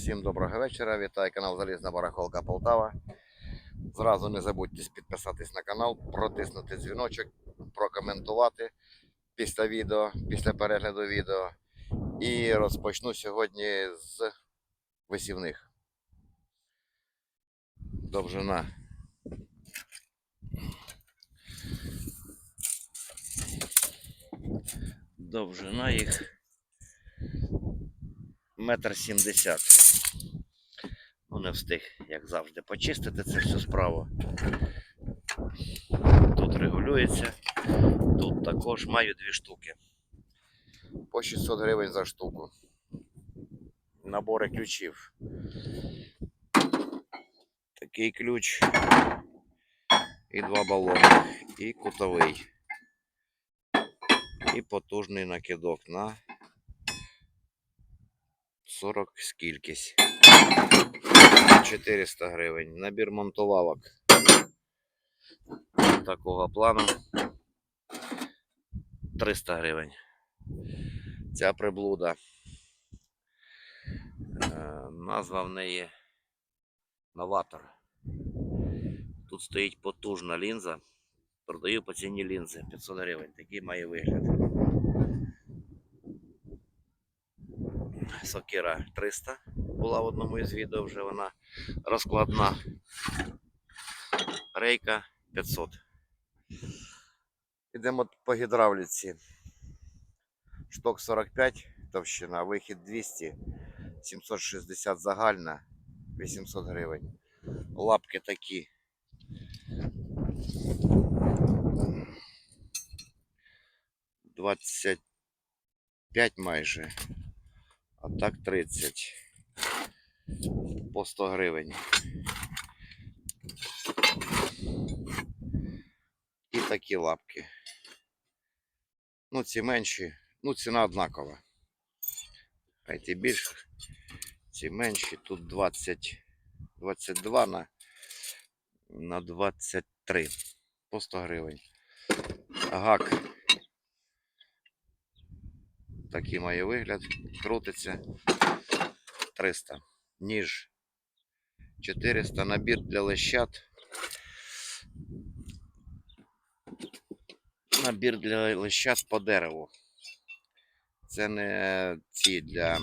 Всім доброго вечора. Вітаю канал Залізна Барахолка Полтава. Зразу не забудьте підписатись на канал, протиснути дзвіночок, прокоментувати після відео, після перегляду відео. І розпочну сьогодні з висівних. Довжина. Довжина їх метр сімдесят. Ну, не встиг, як завжди, почистити цю всю справу. Тут регулюється. Тут також маю дві штуки. По 600 гривень за штуку. Набори ключів. Такий ключ. І два балони. І кутовий. І потужний накидок на 40 скількись. 400 гривень. Набір монтувалок такого плану 300 гривень. Ця приблуда. Е, Назва в неї новатор. Тут стоїть потужна лінза. Продаю по ціні лінзи 500 гривень. Такий має вигляд. Сокира 300 була в одному із відео, вже вона розкладна. Рейка 500. Ідемо по гідравліці. Шток 45, товщина, вихід 200, 760 загальна, 800 гривень. Лапки такі. Двадцять п'ять майже, а так 30 по 100 гривень. І такі лапки. Ну, ці менші, ну, ціна однакова. А ті більші, ці менші. Тут 20, 22 на, на 23 по 100 гривень. Гак. Такий має вигляд. Крутиться 300. Ніж 400. Набір для лещат. Набір для лещат по дереву. Це не ці для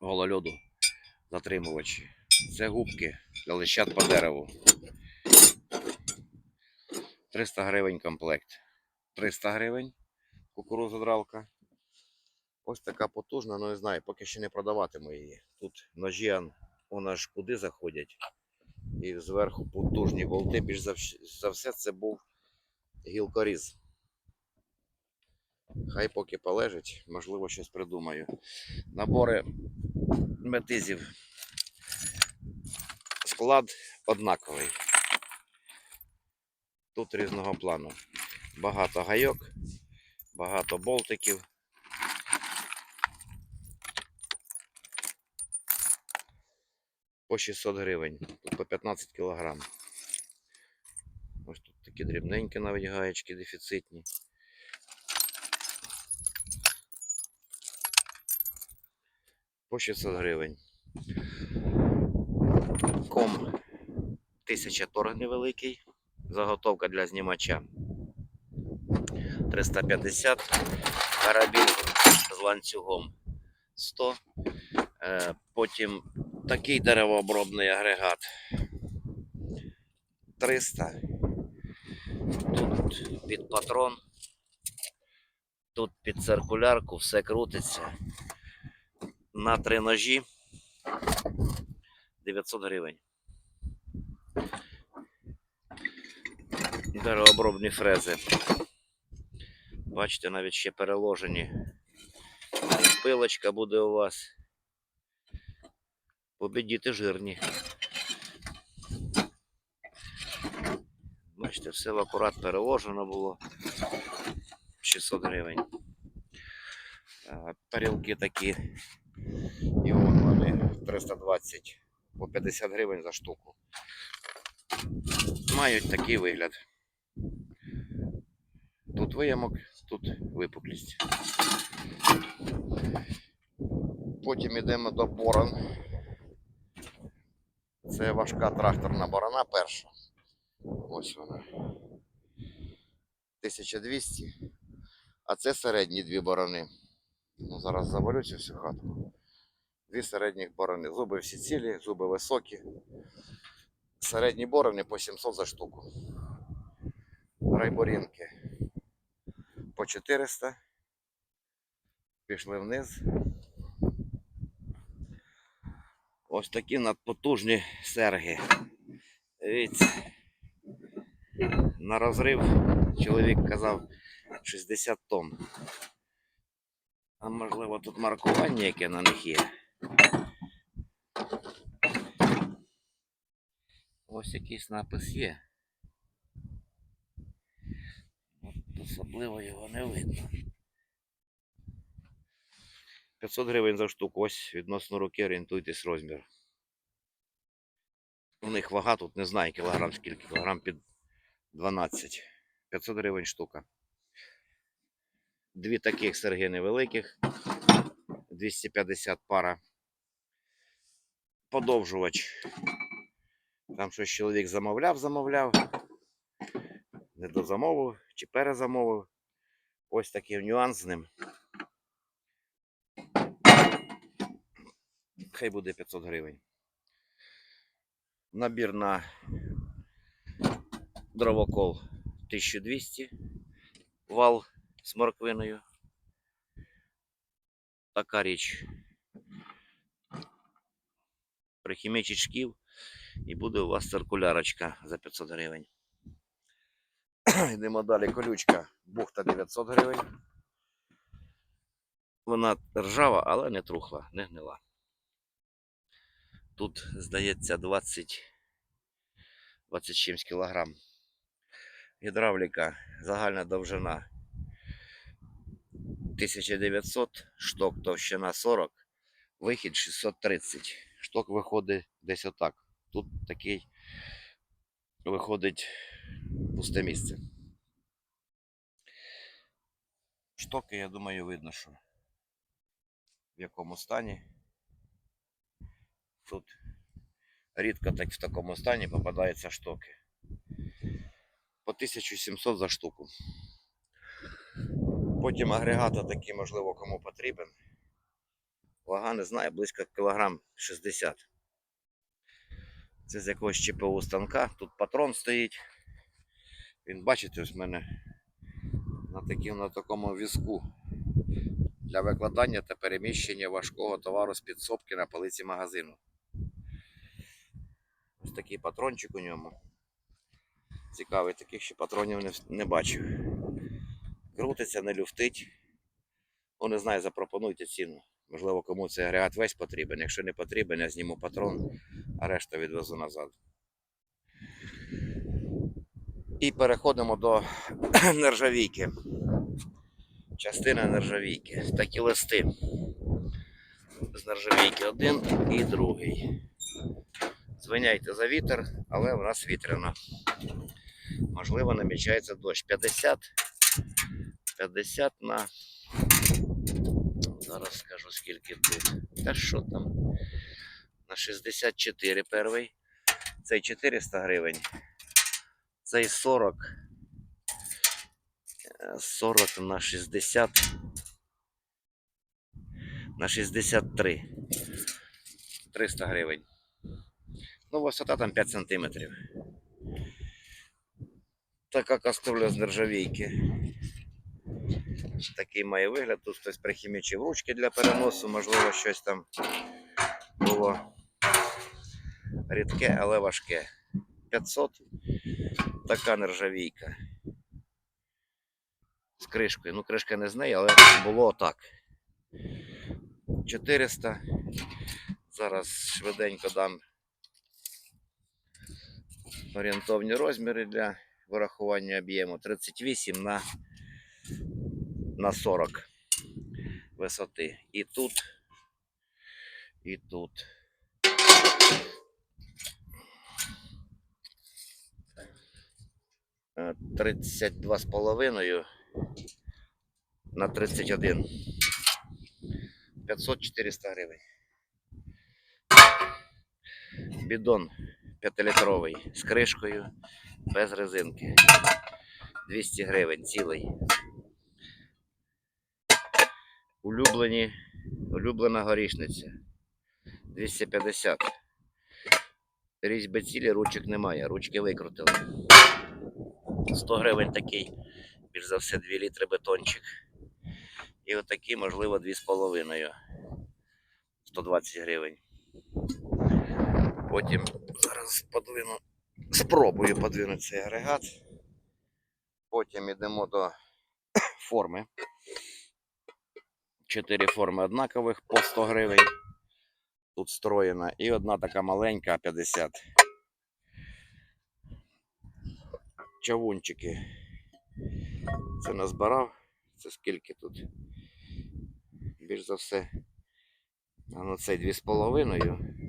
голольоду затримувачі. Це губки для лещат по дереву. 300 гривень комплект. 300 гривень кукурузодралка. Ось така потужна, ну не знаю, поки ще не продаватиму її. Тут ножі вона ж куди заходять. І зверху потужні болти. Більш за все це був гілкоріз. Хай поки полежить, можливо, щось придумаю. Набори метизів. Склад однаковий. Тут різного плану. Багато гайок, багато болтиків. По 600 гривень, тут по 15 кілограм. Ось тут такі дрібненькі навіть гаєчки дефіцитні. По 600 гривень. Ком 1000 торг невеликий. Заготовка для знімача. 350. Карабін з ланцюгом 100. Е, Потім такий деревообробний агрегат 300. Тут під патрон, тут під циркулярку, все крутиться. На три ножі 900 гривень. Деревообробні фрези. Бачите, навіть ще переложені. Пилочка буде у вас. Побідіти жирні. Бачите, все в акурат переложено було. 600 гривень. А, Тарілки такі. І вон вони 320 по 50 гривень за штуку. Мають такий вигляд. Тут виямок, тут випуклість. Потім йдемо до борон. Це важка тракторна борона перша. Ось вона. 1200. А це середні дві борони. Ну, зараз завалю цю всю хату. Дві середніх борони. Зуби всі цілі, зуби високі. Середні борони по 700 за штуку. Райборінки по 400. Пішли вниз. Ось такі надпотужні серги. Дивіться. На розрив чоловік казав 60 тонн. А можливо тут маркування, яке на них є. Ось якийсь напис є. Особливо його не видно. 500 гривень за штуку. Ось відносно руки орієнтуйтесь розмір. У них вага тут не знаю кілограм скільки, кілограм під 12. 500 гривень штука. Дві таких серги невеликих. 250 пара. Подовжувач. Там щось чоловік замовляв, замовляв. Не дозамовив чи перезамовив. Ось такий нюанс з ним. Хай буде 500 гривень. Набір на дровокол 1200. Вал з морквиною. Така річ. Прихімічить шків і буде у вас циркулярочка за 500 гривень. Йдемо далі. Колючка бухта 900 гривень. Вона ржава, але не трухла, не гнила. Тут, здається, 20, 20 чимсь кілограм. Гідравліка, загальна довжина 1900, шток товщина 40, вихід 630. Шток виходить десь отак. Тут такий виходить пусте місце. Штоки, я думаю, видно, що в якому стані. Тут рідко так в такому стані попадаються штоки. По 1700 за штуку. Потім агрегат такий, можливо, кому потрібен. Вага не знаю, близько кілограм 60. Це з якогось ЧПУ станка. Тут патрон стоїть. Він, бачите, ось в мене на, таким, на такому візку для викладання та переміщення важкого товару з підсобки на полиці магазину. Ось такий патрончик у ньому. Цікавий, таких ще патронів не, не бачив. Крутиться, не люфтить. Ну, не знаю, запропонуйте ціну. Можливо, кому цей агрегат весь потрібен. Якщо не потрібен, я зніму патрон, а решту відвезу назад. І переходимо до нержавійки. Частина нержавійки. Такі листи. З нержавійки один і другий. Звиняйте за вітер, але в нас вітряно. Можливо, намічається дощ. 50. 50 на. Зараз скажу скільки тут. Та що там? На 64 перший. Цей 400 гривень. Цей 40. Е, 40 на 60. На 63. 300 гривень. Ну, висота там 5 сантиметрів. Така каструля з нержавійки. Такий має вигляд. Тут хтось прихімічив ручки для переносу, можливо, щось там було рідке, але важке. 500. Така нержавійка. З кришкою. Ну, кришка не з неї, але було отак. 400. Зараз швиденько дам орієнтовні розміри для вирахування об'єму 38 на, на 40 висоти. І тут, і тут. Е, 32 з половиною на 31. 500-400 гривень. Бідон 5-літровий з кришкою, без резинки. 200 гривень цілий. Улюблені, улюблена горішниця. 250. Різьби цілі, ручок немає, ручки викрутили. 100 гривень такий, більш за все 2 літри бетончик. І отакі, можливо, 2,5. 120 гривень. Потім зараз подвину, спробую подвинути цей агрегат. Потім йдемо до форми. Чотири форми однакових по 100 гривень. Тут встроєна. І одна така маленька 50. Чавунчики. Це назбирав. Це скільки тут? Більш за все. А ну цей 2,5.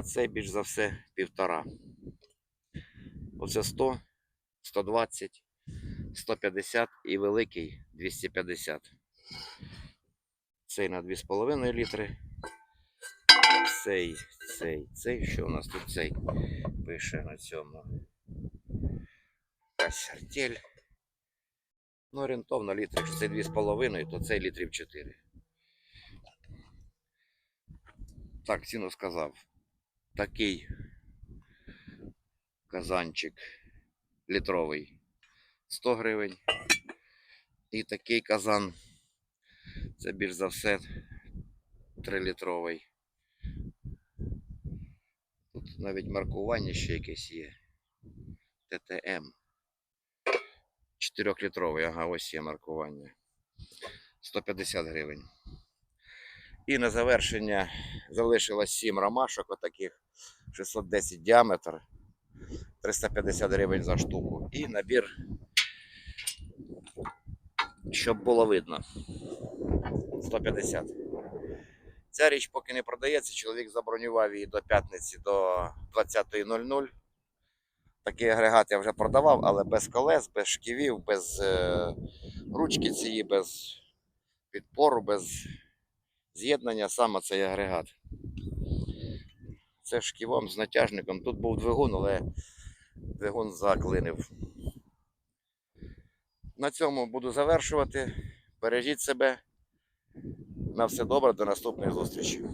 А цей більш за все півтора. Оце 100, 120, 150 і великий 250. Цей на 2,5 літри. Цей, цей, цей. Що у нас тут цей пише на цьому? Якась артель. Ну, орієнтовно літрів. Якщо це 2,5, то цей літрів 4. Так, ціну сказав. Такий казанчик літровий 100 гривень. І такий казан. Це більш за все 3-літровий. Тут навіть маркування ще якесь є. ТТМ. 4-літровий, ага, ось є маркування. 150 гривень. І на завершення залишилось 7 ромашок, отаких 610 діаметр, 350 гривень за штуку. І набір, щоб було видно. 150. Ця річ поки не продається, чоловік забронював її до п'ятниці до 20.00. Такий агрегат я вже продавав, але без колес, без шківів, без е, ручки цієї, без підпору, без з'єднання саме цей агрегат. Це шківом з натяжником. Тут був двигун, але двигун заклинив. На цьому буду завершувати. Бережіть себе. На все добре, до наступної зустрічі.